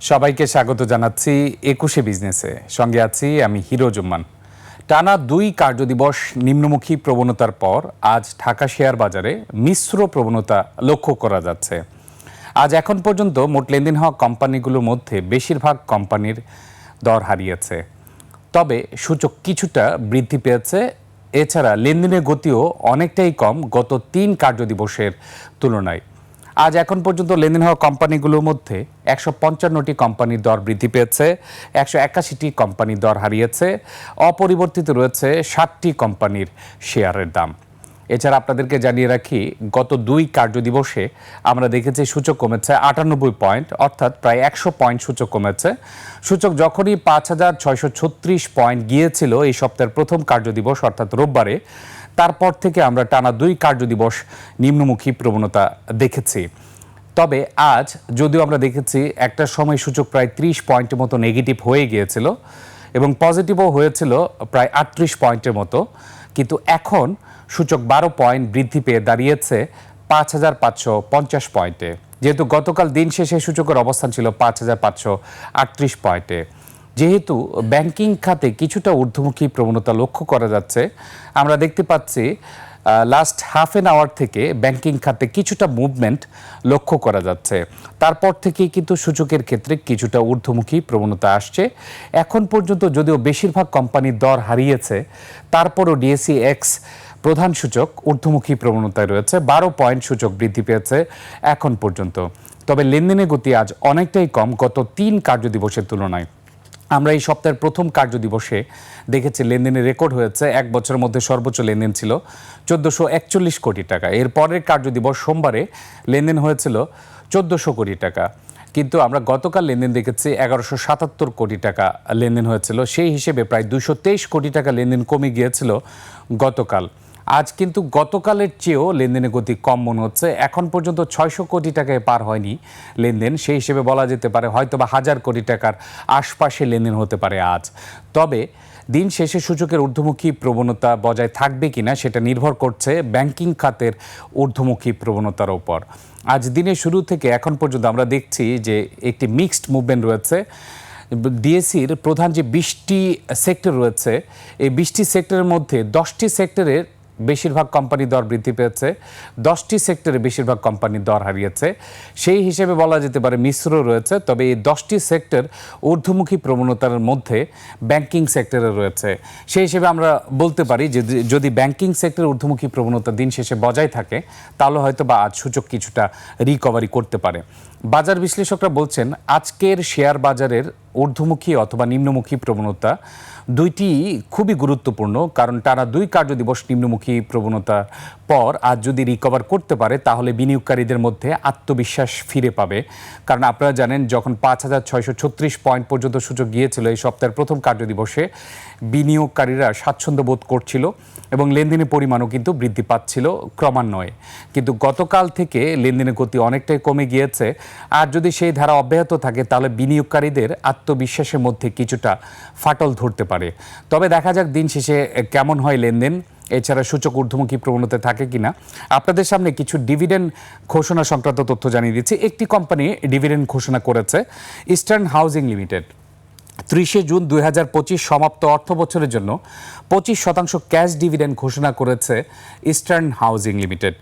সবাইকে স্বাগত জানাচ্ছি একুশে বিজনেসে। সঙ্গে আছি আমি হিরো জুম্মান। টানা দুই কার্যদিবস নিম্নমুখী প্রবণতার পর আজ ঢাকা শেয়ার বাজারে মিশ্র প্রবণতা লক্ষ্য করা যাচ্ছে। আজ এখন পর্যন্ত মোট লেনদেন হওয়া কোম্পানিগুলোর মধ্যে বেশিরভাগ কোম্পানির দর হারিয়েছে। তবে সূচক কিছুটা বৃদ্ধি পেয়েছে। এছাড়া লেনদেনের গতিও অনেকটাই কম গত তিন কার্যদিবসের তুলনায়। আজ এখন পর্যন্ত লেনদেন হওয়া কোম্পানিগুলোর মধ্যে একশো পঞ্চান্নটি কোম্পানির দর বৃদ্ধি পেয়েছে, একশো একাশিটি কোম্পানির দর হারিয়েছে, অপরিবর্তিত রয়েছে ষাটটি কোম্পানির শেয়ারের দাম। এছাড়া আপনাদেরকে জানিয়ে রাখি, গত দুই কার্যদিবসে আমরা দেখেছি সূচক কমেছে আটানব্বই পয়েন্ট, অর্থাৎ প্রায় একশো পয়েন্ট সূচক কমেছে। সূচক যখনই পাঁচ হাজার ছয়শো ছত্রিশ পয়েন্ট গিয়েছিল এই সপ্তাহের প্রথম কার্যদিবস, অর্থাৎ রোববারে তারপর থেকে আমরা টানা দুই কার্যদিবস নিম্নমুখী প্রবণতা দেখেছি। তবে আজ যদিও আমরা দেখেছি একটা সময় সূচক প্রায় ত্রিশ পয়েন্টের মতো নেগেটিভ হয়ে গিয়েছিল এবং পজিটিভও হয়েছিল প্রায় আটত্রিশ পয়েন্টের মতো, কিন্তু এখন সূচক বারো পয়েন্ট বৃদ্ধি পেয়ে দাঁড়িয়েছে পাঁচ হাজার পাঁচশো পঞ্চাশ পয়েন্টে। যেহেতু গতকাল দিন শেষে সূচকের অবস্থান ছিল পাঁচ হাজার পাঁচশো আটত্রিশ পয়েন্টে। যেহেতু ব্যাংকিং খাতে কিছুটা ঊর্ধ্বমুখী প্রবণতা লক্ষ্য করা যাচ্ছে, আমরা দেখতে পাচ্ছি লাস্ট হাফ এন আওয়ার থেকে ব্যাংকিং খাতে কিছুটা মুভমেন্ট লক্ষ্য করা যাচ্ছে। তারপর থেকেই কিন্তু সূচকের ক্ষেত্রে কিছুটা ঊর্ধ্বমুখী প্রবণতা আসছে। এখন পর্যন্ত যদিও বেশিরভাগ কোম্পানির দর হারিয়েছে, তারপরও ডিএসসি এক্স প্রধান সূচক ঊর্ধ্বমুখী প্রবণতায় রয়েছে, বারো পয়েন্ট সূচক বৃদ্ধি পেয়েছে এখন পর্যন্ত। তবে লেনদেনের গতি আজ অনেকটাই কম, গত তিন কার্যদিবসের তুলনায়। আমরা এই সপ্তাহের প্রথম কার্যদিবসে দেখেছি লেনদেনের রেকর্ড হয়েছে, এক বছরের মধ্যে সর্বোচ্চ লেনদেন ছিল চোদ্দোশো একচল্লিশ কোটি টাকা। এর পরের কার্যদিবস সোমবারে লেনদেন হয়েছিল চোদ্দোশো কোটি টাকা। কিন্তু আমরা গতকাল লেনদেন দেখেছি এগারোশো সাতাত্তর কোটি টাকা লেনদেন হয়েছিল। সেই হিসেবে প্রায় দুশো তেইশ কোটি টাকা লেনদেন কমে গিয়েছিল গতকাল। আজ কিন্তু গতকালের চেয়েও লেনদেনের গতি কম মনে হচ্ছে। এখন পর্যন্ত ছয়শো কোটি টাকায় পার হয়নি লেনদেন। সেই হিসেবে বলা যেতে পারে হয়তো বা হাজার কোটি টাকার আশপাশে লেনদেন হতে পারে আজ। তবে দিন শেষে সূচকের ঊর্ধ্বমুখী প্রবণতা বজায় থাকবে কিনা সেটা নির্ভর করছে ব্যাংকিং খাতের ঊর্ধ্বমুখী প্রবণতার ওপর। আজ দিনের শুরু থেকে এখন পর্যন্ত আমরা দেখছি যে একটি মিক্সড মুভমেন্ট রয়েছে। ডিএসির প্রধান যে বিশটি সেক্টর রয়েছে, এই বিশটি সেক্টরের মধ্যে দশটি সেক্টরের বেশিরভাগ কোম্পানির দর বৃদ্ধি পেয়েছে। দশটি সেক্টরে বেশিরভাগ কোম্পানির দর হারিয়েছে। সেই হিসেবে বলা যেতে পারে মিশ্র রয়েছে, তবে এই দশটি সেক্টর ঊর্ধ্বমুখী প্রবণতার মধ্যে ব্যাংকিং সেক্টরে রয়েছে। সেই হিসেবে আমরা বলতে পারি যে যদি ব্যাংকিং সেক্টর ঊর্ধ্বমুখী প্রবণতা দিন শেষে বজায় থাকে, তাহলে হয়তো বা আজ সূচক কিছুটা রিকভারি করতে পারে। বাজার বিশ্লেষকরা বলছেন, আজকের শেয়ার বাজারের ঊর্ধ্বমুখী অথবা নিম্নমুখী প্রবণতা দুইটি খুবই গুরুত্বপূর্ণ, কারণ টানা দুই কার্যদিবস নিম্নমুখী প্রবণতা পর আজ যদি রিকভার করতে পারে, তাহলে বিনিয়োগকারীদের মধ্যে আত্মবিশ্বাস ফিরে পাবে। কারণ আপনারা জানেন, যখন পাঁচ হাজার ছয়শো ছত্রিশ পয়েন্ট পর্যন্ত সূচক গিয়েছিল এই সপ্তাহের প্রথম কার্যদিবসে বিনিয়োগকারীরা স্বাচ্ছন্দ্য বোধ করছিল এবং লেনদেনের পরিমাণও কিন্তু বৃদ্ধি পাচ্ছিল ক্রমান্বয়ে। কিন্তু গতকাল থেকে লেনদেনের গতি অনেকটাই কমে গিয়েছে। আর যদি সেই ধারা অব্যাহত থাকে, তাহলে বিনিয়োগকারীদের আত্মবিশ্বাসের মধ্যে কিছুটা ফাটল ধরতে পারে। তবে দেখা যাক দিন শেষে কেমন হয় লেনদেন। এছাড়া সূচক ঊর্ধ্বমুখী প্রবণতা থাকে কিনা। আপনাদের সামনে কিছু ডিভিডেন্ড ঘোষণা সংক্রান্ত তথ্য জানিয়ে দিচ্ছি। একটি কোম্পানি ডিভিডেন্ড ঘোষণা করেছে, ইস্টার্ন হাউজিং লিমিটেড। ত্রিশে জুন দুই হাজার পঁচিশ সমাপ্ত অর্থ বছরের জন্য পঁচিশ শতাংশ ক্যাশ ডিভিডেন্ড ঘোষণা করেছে ইস্টার্ন হাউজিং লিমিটেড।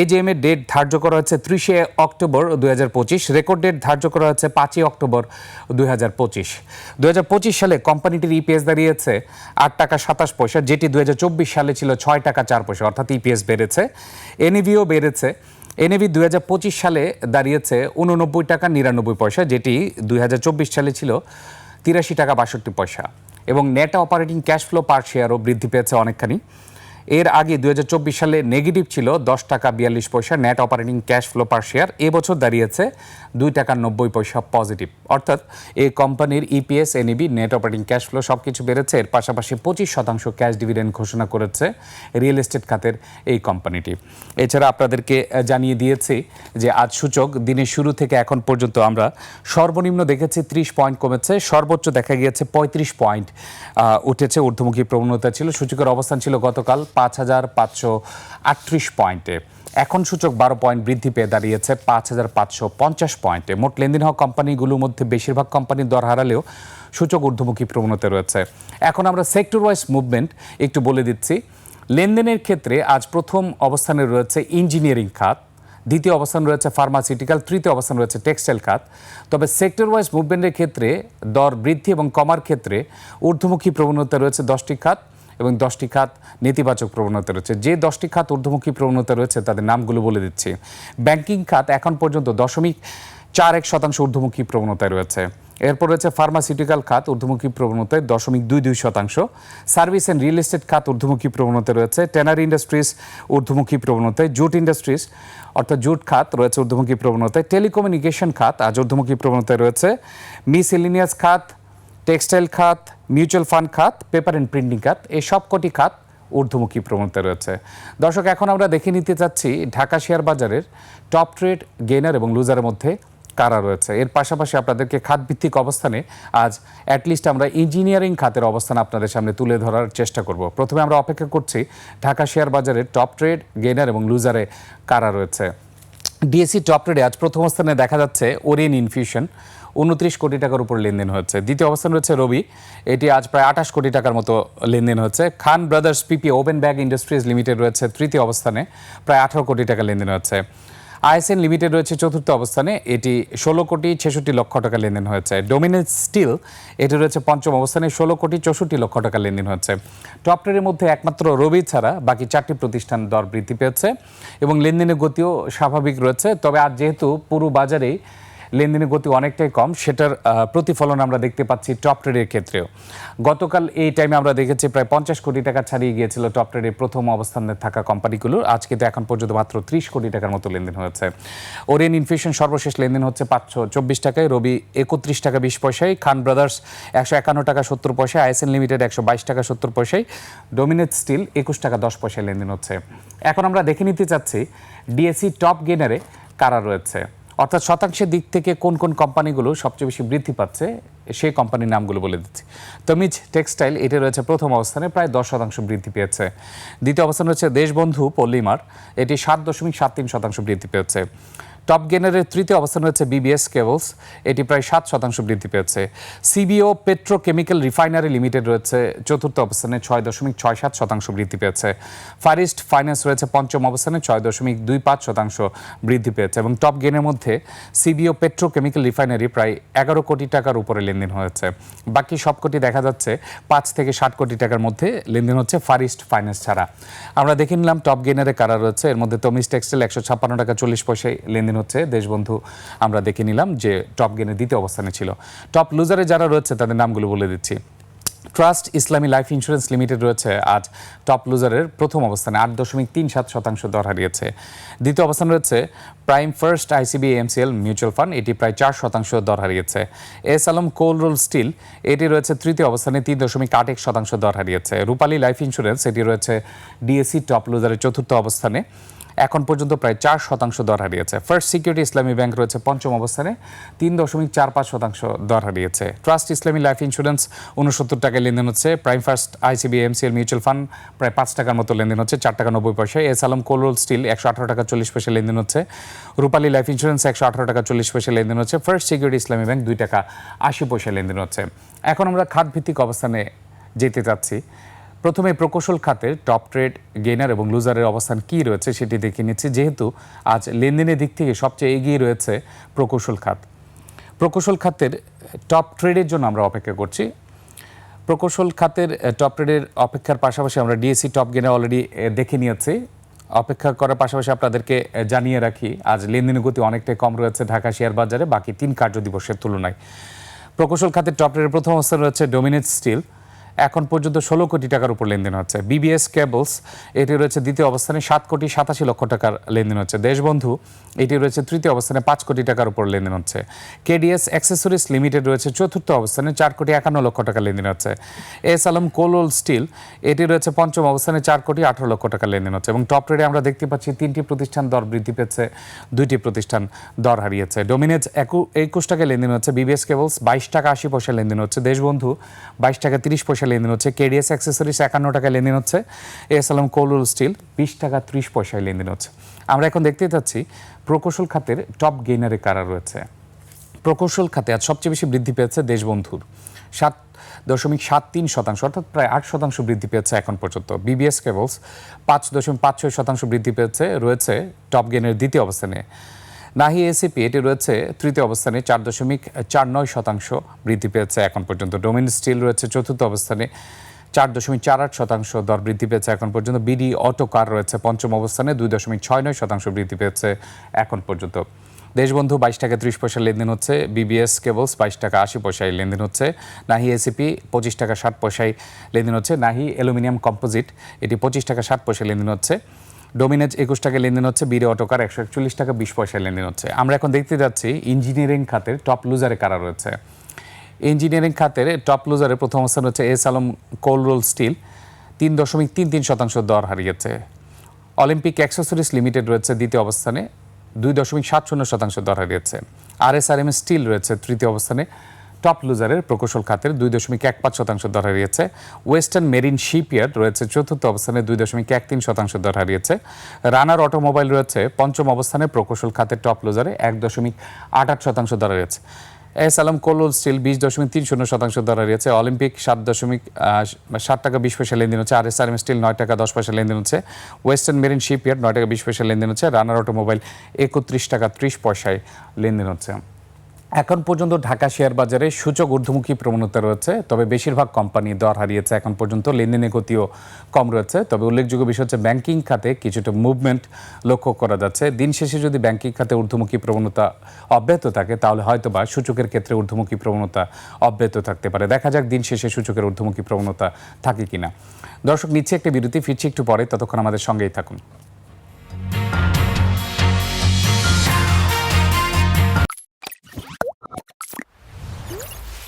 এজিএম এর ডেট ধার্য করা হয়েছে ত্রিশে অক্টোবর দুই হাজার পঁচিশ। রেকর্ড ডেট ধার্য করা হয়েছে পাঁচই অক্টোবর দুই দুই সালে কোম্পানিটির ইপিএস দাঁড়িয়েছে আট টাকা সাতাশ পয়সা, যেটি দু হাজার চব্বিশ সালে ছিল ছয় টাকা চার পয়সা, অর্থাৎ ইপিএস বেড়েছে। এনইভিও বেড়েছে। এনএভি দুই হাজার পঁচিশ সালে দাঁড়িয়েছে উননব্বই টাকা নিরানব্বই পয়সা, যেটি দু হাজার চব্বিশ সালে ছিল তিরাশি টাকা বাষট্টি পয়সা। এবং net operating cash flow per শেয়ারও বৃদ্ধি পেয়েছে অনেকখানি। এর আগে দুই হাজার চব্বিশ সালে নেগেটিভ ছিল, দশ টাকা বিয়াল্লিশ পয়সা net operating cash flow per share এবছর দাঁড়িয়েছে দুই টাকা নব্বই পয়সা পজিটিভ অর্থাৎ এই কোম্পানির EPS NAV net operating cash flow সব কিছু বেড়েছে। এর পাশাপাশি পঁচিশ শতাংশ ক্যাশ ডিভিডেন্ড ঘোষণা করেছে রিয়েল এস্টেট খাতের এই কোম্পানিটি। এছাড়া আপনাদেরকে জানিয়ে দিয়েছি যে আজ সূচক দিনের শুরু থেকে এখন পর্যন্ত আমরা সর্বনিম্ন দেখেছি ত্রিশ পয়েন্ট কমেছে। সর্বোচ্চ দেখা গিয়েছে পঁয়ত্রিশ পয়েন্ট উঠেছে। ঊর্ধ্বমুখী প্রবণতা ছিল। সূচকের অবস্থান ছিল গতকাল পাঁচ হাজার পাঁচশো আটত্রিশ পয়েন্টে। এখন সূচক বারো পয়েন্ট বৃদ্ধি পেয়ে দাঁড়িয়েছে পাঁচ হাজার পাঁচশো পঞ্চাশ পয়েন্টে। মোট লেনদেন হওয়া কোম্পানিগুলোর মধ্যে বেশিরভাগ কোম্পানির দর হারালেও সূচক ঊর্ধ্বমুখী প্রবণতা রয়েছে। এখন আমরা সেক্টর ওয়াইজ মুভমেন্ট একটু বলে দিচ্ছি। লেনদেনের ক্ষেত্রে আজ প্রথম অবস্থানে রয়েছে ইঞ্জিনিয়ারিং খাত, দ্বিতীয় অবস্থান রয়েছে ফার্মাসিউটিক্যাল তৃতীয় অবস্থান রয়েছে টেক্সটাইল খাত। তবে সেক্টর ওয়াইজ মুভমেন্টের ক্ষেত্রে দর বৃদ্ধি এবং কমার ক্ষেত্রে ঊর্ধ্বমুখী প্রবণতা রয়েছে দশটি খাত। এবং দশটি খাত নেতিবাচক প্রবণতা রয়েছে। যে দশটি খাত ঊর্ধ্বমুখী প্রবণতা রয়েছে, তাদের নামগুলো বলে দিচ্ছি। ব্যাংকিং খাত এখন পর্যন্ত দশমিক চার এক শতাংশ ঊর্ধ্বমুখী প্রবণতায় রয়েছে। এরপর রয়েছে ফার্মাসিউটিক্যাল খাত, ঊর্ধ্বমুখী প্রবণতায় দশমিক দুই দুই শতাংশ। সার্ভিস অ্যান্ড রিয়েল এস্টেট খাত ঊর্ধ্বমুখী প্রবণতায় রয়েছে। টেনার ইন্ডাস্ট্রিজ ঊর্ধ্বমুখী প্রবণতায়। জুট ইন্ডাস্ট্রিজ, অর্থাৎ জুট খাত রয়েছে ঊর্ধ্বমুখী প্রবণতায়। টেলিকমিউনিকেশন খাত আজ ঊর্ধ্বমুখী প্রবণতায় রয়েছে। মিসেলিনিয়াস খাত টেক্সটাইল খাত, মিউচুয়াল ফান্ড খাত, পেপার অ্যান্ড প্রিন্টিং খাত, এই সবকটি খাত ঊর্ধ্বমুখী প্রবণতা রয়েছে। দর্শক, এখন আমরা দেখে নিতে চাচ্ছি ঢাকা শেয়ার বাজারের টপ ট্রেড, গেইনার এবং লুজারের মধ্যে কারা রয়েছে। এর পাশাপাশি আপনাদেরকে খাতভিত্তিক অবস্থানে আজ অ্যাটলিস্ট আমরা ইঞ্জিনিয়ারিং খাতের অবস্থান আপনাদের সামনে তুলে ধরার চেষ্টা করব। প্রথমে আমরা অপেক্ষা করছি ঢাকা শেয়ার বাজারের টপ ট্রেড, গেইনার এবং লুজারে কারা রয়েছে। ডিএসসি টপ ট্রেডে আজ প্রথম স্থানে দেখা যাচ্ছে ওরিয়েন ইনফিউশন। উনত্রিশ কোটি টাকার উপর লেনদেন হচ্ছে। দ্বিতীয় অবস্থান রয়েছে রবি। এটি আজ প্রায় আঠাশ কোটি টাকার মতো লেনদেন হচ্ছে। Khan brothers PP open bag industries limited রয়েছে তৃতীয় অবস্থানে, প্রায় আঠারো কোটি টাকা লেনদেন হচ্ছে। আইএসএন লিমিটেড রয়েছে চতুর্থ অবস্থানে, এটি ষোলো কোটি ছেষট্টি লক্ষ টাকা লেনদেন হয়েছে ডোমিনেট স্টিল, এটি রয়েছে পঞ্চম অবস্থানে, ষোলো কোটি চৌষট্টি লক্ষ টাকা লেনদেন হচ্ছে। টপ টেনের মধ্যে একমাত্র রবি ছাড়া বাকি চারটি প্রতিষ্ঠান দর বৃদ্ধি পেয়েছে এবং লেনদেনের গতিও স্বাভাবিক রয়েছে। তবে আজ যেহেতু পুরো বাজারেই লেনদেনের গতি অনেকটাই কম, সেটার প্রতিফলন আমরা দেখতে পাচ্ছি টপ ট্রেডের ক্ষেত্রেও। গতকাল এই টাইমে আমরা দেখেছি প্রায় পঞ্চাশ কোটি টাকা ছাড়িয়ে গিয়েছিল টপ ট্রেডের প্রথম অবস্থানে থাকা কোম্পানিগুলোর। আজকে তো এখন পর্যন্ত মাত্র ত্রিশ কোটি টাকার মতো লেনদেন হয়েছে। ওরিয়েন ইনফিউশন সর্বশেষ লেনদেন হচ্ছে পাঁচশো চব্বিশ টাকায়, রবি একত্রিশ টাকা বিশ পয়সায়, খান ব্রাদার্স একশো একান্ন টাকা সত্তর পয়সায় আইএসএন লিমিটেড একশো বাইশ টাকা সত্তর পয়সায়, ডোমিনেট স্টিল একুশ টাকা দশ পয়সায় লেনদেন হচ্ছে। এখন আমরা দেখে নিতে চাচ্ছি ডিএসসি টপ গেনারে কারা রয়েছে। অর্থাৎ শতাংশের দিক থেকে কোন কোন কোম্পানিগুলো সবচেয়ে বেশি বৃদ্ধি পাচ্ছে সেই কোম্পানির নামগুলো বলে দিচ্ছি। তমিজ টেক্সটাইল, এটা রয়েছে প্রথম অবস্থানে, প্রায় দশ শতাংশ বৃদ্ধি পেয়েছে। দ্বিতীয় অবস্থান রয়েছে দেশবন্ধু পল্লিমার এটি সাত দশমিক সাত তিন শতাংশ বৃদ্ধি পেয়েছে। টপ গেনারের তৃতীয় অবস্থান রয়েছে বিবিএস কেবলস এটি প্রায় সাত শতাংশ বৃদ্ধি পেয়েছে। সিবিও পেট্রোকেমিক্যাল রিফাইনারি লিমিটেড রয়েছে। চতুর্থ অবস্থানে ছয় দশমিক ছয় সাত শতাংশ বৃদ্ধি পেয়েছে। ফারিস্ট ফাইন্যান্স রয়েছে পঞ্চম অবস্থানে ছয় দশমিক দুই পাঁচ শতাংশ বৃদ্ধি পেয়েছে এবং টপ গেনের মধ্যে সিবিও পেট্রোকেমিক্যাল রিফাইনারি প্রায় এগারো কোটি টাকার উপরে লেনদেন হয়েছে। বাকি সবকটি দেখা যাচ্ছে পাঁচ থেকে ষাট কোটি টাকার মধ্যে লেনদেন হচ্ছে ফারিস্ট ফাইন্যান্স ছাড়া। আমরা দেখে নিলাম টপ গেনারে কারা রয়েছে। এর মধ্যে তমিজ টেক্সটাইল একশো ছাপ্পান্ন টাকা চল্লিশ পয়সায় লেনদেন হচ্ছে, দেশবন্ধু, আমরা দেখে নিলাম যে টপ গেনের দ্বিতীয় অবস্থানে ছিল। টপ লুজারে যারা রয়েছে, তাদের নামগুলো বলে দিচ্ছি। ট্রাস্ট ইসলামী লাইফ ইন্স্যুরেন্স লিমিটেড রয়েছে, আজ টপ লুজারের প্রথম অবস্থানে, আট দশমিক তিন সাত শতাংশ দর হারিয়েছে। দ্বিতীয় অবস্থান রয়েছে prime first ICB MCL mutual fund এটি প্রায় চার শতাংশ দর হারিয়েছে। S Alam cold roll steel, এটি রয়েছে তৃতীয় অবস্থানে, তিন দশমিক আট এক শতাংশ দর হারিয়েছে। রূপালী লাইফ ইন্স্যুরেন্স এটি রয়েছে ডিএসসি টপ লুজারের চতুর্থ অবস্থানে। এখন পর্যন্ত প্রায় চার শতাংশ দর হারিয়েছে। ফার্স্ট সিকিউরিটি ইসলামী ব্যাংক রয়েছে পঞ্চম অবস্থানে, তিন দশমিক চার পাঁচ শতাংশ দর হারিয়েছে। ট্রাস্ট ইসলামী লাইফ ইন্স্যুরেন্স উনসত্তর টাকায় লেনদেন হচ্ছে। Prime first ICB MCL mutual fund প্রায় পাঁচ টাকার মতো লেনদেন হচ্ছে, চার টাকা নব্বই পয়সায় এস আলম কোলরোল স্টিল একশো আঠারো টাকা চল্লিশ পয়সা লেনদেন হচ্ছে। রূপালী লাইফ ইন্স্যুরেন্স একশো আঠারো টাকা চল্লিশ পয়সা লেনদেন হচ্ছে। ফার্স্ট সিকিউরিটি ইসলামী ব্যাংক দুই টাকা আশি পয়সা লেনদেন হচ্ছে। এখন আমরা খাত ভিত্তিক অবস্থানে যেতে চাচ্ছি। প্রথমে প্রকৌশল খাতের টপ ট্রেড গেনার এবং লুজারের অবস্থান কি রয়েছে সেটি দেখে নিচ্ছি। যেহেতু আজ লেনদেনের দিক থেকে সবচেয়ে এগিয়ে রয়েছে প্রকৌশল খাত। প্রকৌশল খাতের টপ ট্রেডের জন্য আমরা অপেক্ষা করছি। প্রকৌশল খাতের টপ ট্রেডের অপেক্ষার পাশাপাশি আমরা ডিএসসি টপ গেনার অলরেডি দেখে নিয়েছি। অপেক্ষা করার পাশাপাশি আপনাদেরকে জানিয়ে রাখি, আজ লেনদেনের গতি অনেকটাই কম রয়েছে ঢাকা শেয়ার বাজারে, বাকি তিন কার্য দিবসের তুলনায়। প্রকৌশল খাতের টপ ট্রেডের প্রথম অবস্থানে রয়েছে ডোমিনেট স্টিল এখন পর্যন্ত ষোলো কোটি টাকার উপর লেনদেন হচ্ছে। বিবিএস কেবলস এটি রয়েছে দ্বিতীয় অবস্থানে সাত কোটি সাতাশি লক্ষ টাকার লেনদেন হচ্ছে। দেশবন্ধু, এটি রয়েছে তৃতীয় অবস্থানে পাঁচ কোটি টাকার উপর লেনদেন হচ্ছে। কেডিএস অ্যাক্সেসরিজ লিমিটেড রয়েছে চতুর্থ অবস্থানে চার কোটি একান্ন লক্ষ টাকা লেনদেন হচ্ছে। এস আলম কোলোল স্টিল এটি রয়েছে পঞ্চম অবস্থানে চার কোটি আঠারো লক্ষ টাকা লেনদেন হচ্ছে। এবং টপ রেডে আমরা দেখতে পাচ্ছি তিনটি প্রতিষ্ঠান দর বৃদ্ধি পেয়েছে, দুইটি প্রতিষ্ঠান দর হারিয়েছে। ডোমিনেজ একুশ টাকা লেনদেন হচ্ছে। বিবিএস কেবলস বাইশ টাকা আশি পয়সা লেনদেন হচ্ছে। দেশবন্ধু, বাইশ টাকা তিরিশ পয়সা লেনদেন হচ্ছে, কেডিএস অ্যাক্সেসরিজ একান্ন টাকায় লেনদেন হচ্ছে এস আলম কোলুল স্টিল বিশ টাকা ত্রিশ পয়সায় লেনদেন হচ্ছে। আমরা এখন দেখতে পাচ্ছি প্রকৌশল খাতের টপ গেইনারে কারা রয়েছে। প্রকৌশল খাতে আজ সবচেয়ে বেশি বৃদ্ধি পেয়েছে দেশবন্ধুর সাত দশমিক সাত তিন শতাংশ, অর্থাৎ প্রায় আট শতাংশ বৃদ্ধি পেয়েছে এখন পর্যন্ত। বিবিএস কেবলস পাঁচ দশমিক পাঁচ ছয় শতাংশ বৃদ্ধি পেয়েছে, রয়েছে টপ গেনের দ্বিতীয় অবস্থানে। নাহি এসিপি, এটি রয়েছে তৃতীয় অবস্থানে, চার দশমিক চার নয় শতাংশ বৃদ্ধি পেয়েছে। এখন পর্যন্ত ডোমিন স্টিল রয়েছে, চতুর্থ অবস্থানে চার দশমিক চার আট শতাংশ দর বৃদ্ধি পেয়েছে। এখন পর্যন্ত বিডি অটো কার রয়েছে, পঞ্চম অবস্থানে দুই দশমিক ছয় নয় শতাংশ বৃদ্ধি পেয়েছে এখন পর্যন্ত। দেশবন্ধু, বাইশ টাকা ত্রিশ পয়সা লেনদেন হচ্ছে, বিবিএস কেবলস বাইশ টাকা আশি পয়সায় লেনদেন হচ্ছে, নাহি এসিপি পঁচিশ টাকা ষাট পয়সায় লেনদেন হচ্ছে, নাহি অ্যালুমিনিয়াম কম্পোজিট, এটি পঁচিশ টাকা ষাট পয়সায় লেনদেন হচ্ছে। ডোমিনেজ একুশ টাকা লেনদেন হচ্ছে বিরে অটোকার একশো একচল্লিশ টাকা বিশ পয়সায় লেনদেন হচ্ছে। আমরা এখন দেখতে যাচ্ছি ইঞ্জিনিয়ারিং খাতের টপ লুজারে কারা রয়েছে? ইঞ্জিনিয়ারিং খাতের টপ লুজারের প্রথম অবস্থান হচ্ছে S Alam cold roll steel, তিন দশমিক তিন তিন শতাংশ দর হারিয়েছে। অলিম্পিক অ্যাক্সেসরিজ লিমিটেড রয়েছে দ্বিতীয় অবস্থানে, দুই দশমিক সাত শূন্য শতাংশ দর হারিয়েছে। R S R M steel রয়েছে তৃতীয় অবস্থানে টপ লুজারের প্রকৌশল খাতের দুই দশমিক এক পাঁচ শতাংশ দর হারিয়েছে। ওয়েস্টার্ন মেরিন শিপইয়ার্ড রয়েছে চতুর্থ অবস্থানে দুই দশমিক এক তিন শতাংশ দর হারিয়েছে। রানার অটোমোবাইল রয়েছে পঞ্চম অবস্থানে প্রকৌশল খাতের টপ লুজারে এক দশমিক আট আট শতাংশ দর হারিয়েছে। এস আলম কোলোল স্টিল বিশ দশমিক তিন শূন্য শতাংশ দর হারিয়েছে। অলিম্পিক সাত দশমিক ষাট টাকা বিশ পয়সা লেনদেন হচ্ছে। R S R M steel নয় টাকা দশ পয়সা লেনদেন হচ্ছে। ওয়েস্টার্ন মেরিন শিপইয়ার্ড নয় টাকা বিশ পয়সা লেনদেন হচ্ছে। রানার অটোমোবাইল একত্রিশ টাকা ত্রিশ পয়সায় লেনদেন হচ্ছে। এখন পর্যন্ত ঢাকা শেয়ার বাজারে সূচক ঊর্ধ্বমুখী প্রবণতা রয়েছে, তবে বেশিরভাগ কোম্পানি দর হারিয়েছে। এখন পর্যন্ত লেনদেনের গতিও কম রয়েছে, তবে উল্লেখযোগ্য বিষয় হচ্ছে ব্যাংকিং খাতে কিছুটা মুভমেন্ট লক্ষ্য করা যাচ্ছে। দিন শেষে যদি ব্যাংকিং খাতে ঊর্ধ্বমুখী প্রবণতা অব্যাহত থাকে, তাহলে হয়তো বা সূচকের ক্ষেত্রে ঊর্ধ্বমুখী প্রবণতা অব্যাহত থাকতে পারে। দেখা যাক দিন শেষে সূচকের ঊর্ধ্বমুখী প্রবণতা থাকে কিনা। দর্শক, নিচ্ছে একটা বিরতি, ফিরছি একটু পরে, ততক্ষণ আমাদের সঙ্গেই থাকুন।